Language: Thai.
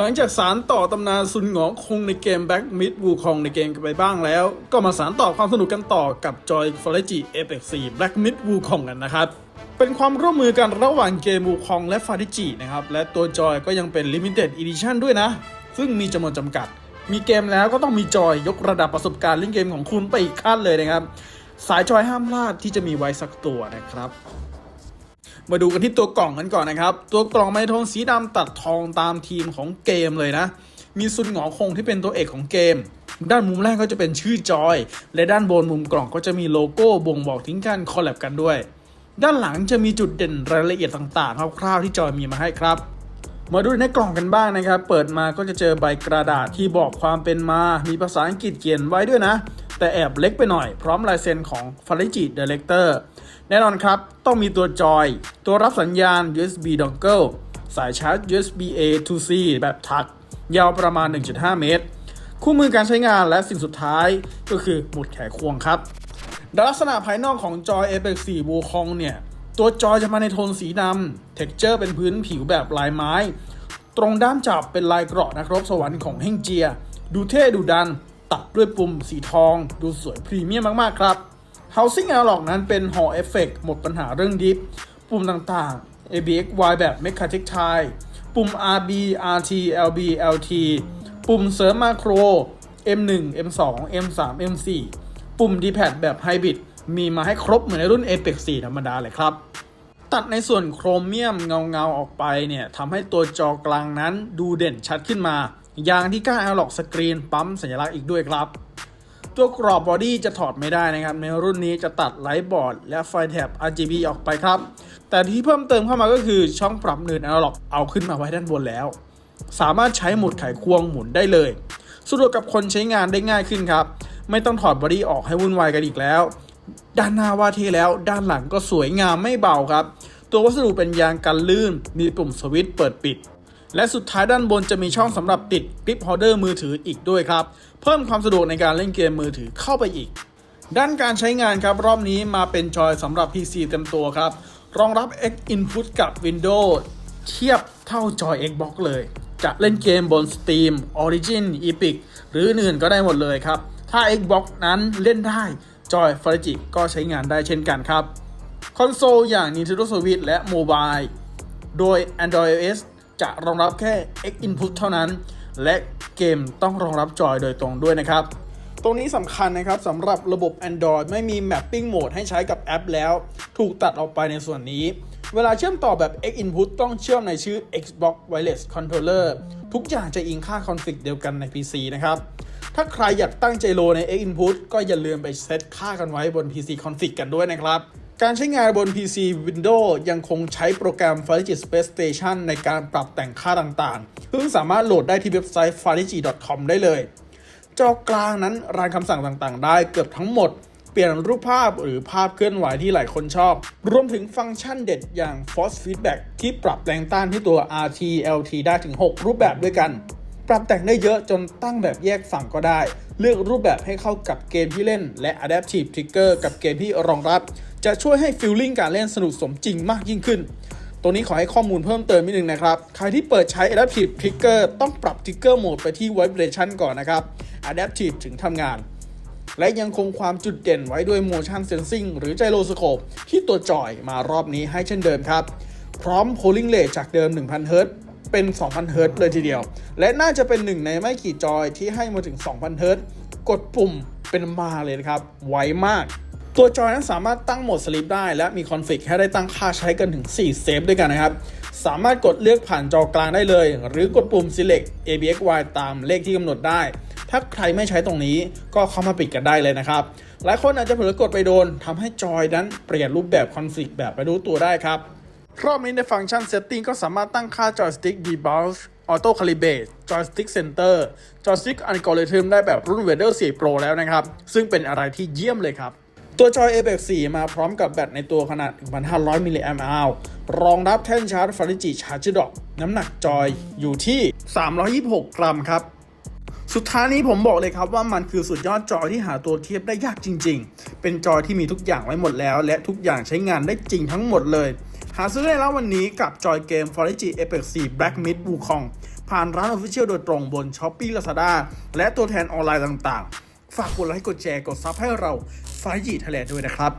หลังจากสารต่อตำนานซุนหงอคงในเกม Back Mid Wukong ในเกมกันไปบ้างแล้ว ก็มาสารต่อความสนุกกันต่อกับ Joy f o r e g i Apex 4 Black Mid Wukong กันนะครับเป็นความร่วมมือกันระหว่างเกม Wukong และ f a r i g i นะครับ และตัว Joy ก็ยังเป็น Limited Edition ด้วยนะ ซึ่งมีจำนวนจำกัด มีเกมแล้วก็ต้องมีจอยยกระดับประสบการณ์เล่นเกมของคุณไปอีกขั้นเลยนะครับ สายจอยห้ามพลาดที่จะมีไว้สักตัวนะครับ มาดูกันที่ตัวกล่องกันก่อนนะครับ ตัวกล่องไมโทนสีดำตัดทองตามทีมของเกมเลยนะ มีซุนหงอคงที่เป็นตัวเอกของเกม ด้านมุมแรกก็จะเป็นชื่อจอย และด้านบนมุมกล่องก็จะมีโลโก้บ่งบอกถึงการคอลแลบกันด้วย ด้านหลังจะมีจุดเด่นรายละเอียดต่างๆคร่าวๆที่จอยมีมาให้ครับมาดูในกล่องกันบ้างนะครับ เปิดมาก็จะเจอใบกระดาษที่บอกความเป็นมา มีภาษาอังกฤษเขียนไว้ด้วยนะ แต่แอบเล็กไปหน่อย พร้อมลายเซ็นของ f a r i g i Director แน่นอนครับ ต้องมีตัวจอย ตัวรับสัญญาณ USB dongle สายชาร์จ USB A to C แบบทัก ยาวประมาณ 1.5 เมตร คู่มือการใช้งานและสิ่งสุดท้ายก็คือหมุดแขควงครับลักษณะภายนอกของจอย Apex 4 Wukong เนี่ย ตัวจอยจะมาในโทนสีดำเท็กเจอร์เป็นพื้นผิวแบบลายไม้ ตรงด้ามจับเป็นลายเกราะนักรบสวรรค์ของเฮงเจีย ดูเท่ดูดัน ตัดด้วยปุ่มสีทอง ดูสวยพรีเมียมมากๆครับ Housing Analog นั้นเป็น Hall Effect หมดปัญหาเรื่องดิฟปุ่มต่างๆ ABXY แบบ m e c h a t i c Tie ปุ่ม RB RT LB LT ปุ่มเสริมมาโคร M1 M2 M3 M4 ปุ่ม D-pad แบบ Hybrid มีมาให้ครบเหมือนในรุ่น Apex 4 ธรรมดาเลยครับ ตัดในส่วนโครเมียมเงาๆออกไปเนี่ยทำให้ตัวจอกลางนั้นดูเด่นชัดขึ้นมา ย่างที่ก้า Analog Screen ปั๊มสัญลักษณ์อีกด้วยครับ ตัวกรอบบอดี้จะถอดไม่ได้นะครับ ในรุ่นนี้จะตัดไลท์บอร์ดและไฟแท็บ RGB ออกไปครับ แต่ที่เพิ่มเติมเข้ามาก็คือช่องปรับเนิน Analog เอาขึ้นมาไว้ด้านบนแล้ว สามารถใช้หมุดไขควงหมุนได้เลยสะดวกกับคนใช้งานได้ง่ายขึ้นครับ ไม่ต้องถอดบอดี้ออกให้วุ่นวายกันอีกแล้ว ด้านหน้าว่าเทแล้วด้านหลังก็สวยงามไม่เบาครับ ตัววัสดุเป็นยางกันลื่น มีปุ่มสวิตช์เปิดปิด และสุดท้ายด้านบนจะมีช่องสำหรับติดคลิปฮอลเดอร์มือถืออีกด้วยครับ เพิ่มความสะดวกในการเล่นเกมมือถือเข้าไปอีก ด้านการใช้งานครับรอบนี้มาเป็นจอยสำหรับ PC เต็มตัวครับ รองรับ X Input กับ Windows เทียบเท่าจอย Xbox เลย จะเล่นเกมบน Steam Origin Epic หรืออื่นก็ได้หมดเลยครับ ถ้า Xbox นั้นเล่นได้จอย f a r i g i ก็ใช้งานได้เช่นกันครับ คอนโซลอย่าง Nintendo Switch และ Mobile โดย Android OS จะรองรับแค่ X Input เท่านั้น และเกมต้องรองรับจอยโดยตรงด้วยนะครับ ตรงนี้สำคัญนะครับสำหรับระบบ Android ไม่มี Mapping Mode ให้ใช้กับแอปแล้ว ถูกตัดออกไปในส่วนนี้ เวลาเชื่อมต่อแบบ X Input ต้องเชื่อมในชื่อ Xbox Wireless Controller ทุกอย่างจะอิงค่าคอนฟิกเดียวกันใน PC นะครับ ถ้าใครอยากตั้งใจโลใน X Input ก็อย่าลืมไปเซตค่ากันไว้บน PC Config กันด้วยนะครับ การใช้งานบน PC Windows ยังคงใช้โปรแกรม f a r i g i Space Station ในการปรับแต่งค่าต่างๆ ซึ่งสามารถโหลดได้ที่เว็บไซต์ f a r i g i c o m ได้เลย จอกลางนั้นรานคำสั่งต่างๆ ได้เกือบทั้งหมด เปลี่ยนรูปภาพหรือภาพเคลื่อนไหวที่หลายคนชอบ รวมถึงฟังก์ชันเด็ดอย่าง Force Feedback ที่ปรับแรงต้านที่ตัว RT LT ได้ถึง 6 รูปแบบด้วยกัน ปรับแต่งได้เยอะจนตั้งแบบแยกฝั่งก็ได้ เลือกรูปแบบให้เข้ากับเกมที่เล่น และ Adaptive Trigger กับเกมที่รองรับ จะช่วยให้ฟีลลิ่งการเล่นสนุกสมจริงมากยิ่งขึ้นตรงนี้ขอให้ข้อมูลเพิ่มเติมนิดนึงนะครับ ใครที่เปิดใช้ Adaptive Trigger ต้องปรับ Trigger Mode ไปที่ Vibration ก่อนนะครับ Adaptive ถึงทำงาน และยังคงความจุดเด่นไว้ด้วย motion sensing หรือ gyroscope ที่ตัวจอยมารอบนี้ให้เช่นเดิมครับ พร้อม polling rate จากเดิม 1000 Hz เป็น 2,000 Hz เลยทีเดียว และน่าจะเป็นหนึ่งในไม่กี่จอยที่ให้มาถึง 2,000 Hz กดปุ่มเป็นมาเลยนะครับ ไวมาก ตัวจอยนั้นสามารถตั้งโหมดสลิปได้ และมีคอนฟิกให้ได้ตั้งค่าใช้กันถึง 4 เซฟด้วยกันนะครับ สามารถกดเลือกผ่านจอกลางได้เลย หรือกดปุ่ม select ABXY ตามเลขที่กำหนดได้ ถ้าใครไม่ใช้ตรงนี้ก็เข้ามาปิดกันได้เลยนะครับ หลายคนอาจจะเผลอกดไปโดนทำให้จอยนั้นเปลี่ยนรูปแบบคอนฟิกแบบไม่รู้ตัวได้ครับ รอบนี้ในฟังก์ชัน Setting ก็สามารถตั้งค่า Joystick Debulge Auto Calibrate Joystick Center Joystick Algorithm ได้แบบรุ่น Vader 4 Pro แล้วนะครับ ซึ่งเป็นอะไรที่เยี่ยมเลยครับ ตัวจอย Apex 4 มาพร้อมกับแบตในตัวขนาด 1,500 มิลลิแอมป์รองรับแท่นชาร์จ f a r i g i Charge Dock น้ำหนักจอยอยู่ที่ 326 กรัมครับสุดท้ายนี้ผมบอกเลยครับว่ามันคือสุดยอดจอยที่หาตัวเทียบได้ยากจริง ๆ เป็นจอยที่มีทุกอย่างไว้หมดแล้ว และทุกอย่างใช้งานได้จริงทั้งหมดเลย หาซื้อได้แล้ววันนี้กับจอยเกม f o r e g i Apex 4 Black Mid Wukong ผ่านร้าน Official โดยตรงบน s h อ p e e Lazada และตัวแทนออนไลน์ต่างๆ ฝากกดไลค์กดแชร์กดซับให้เราไฟจีทะเลด้วยนะครับ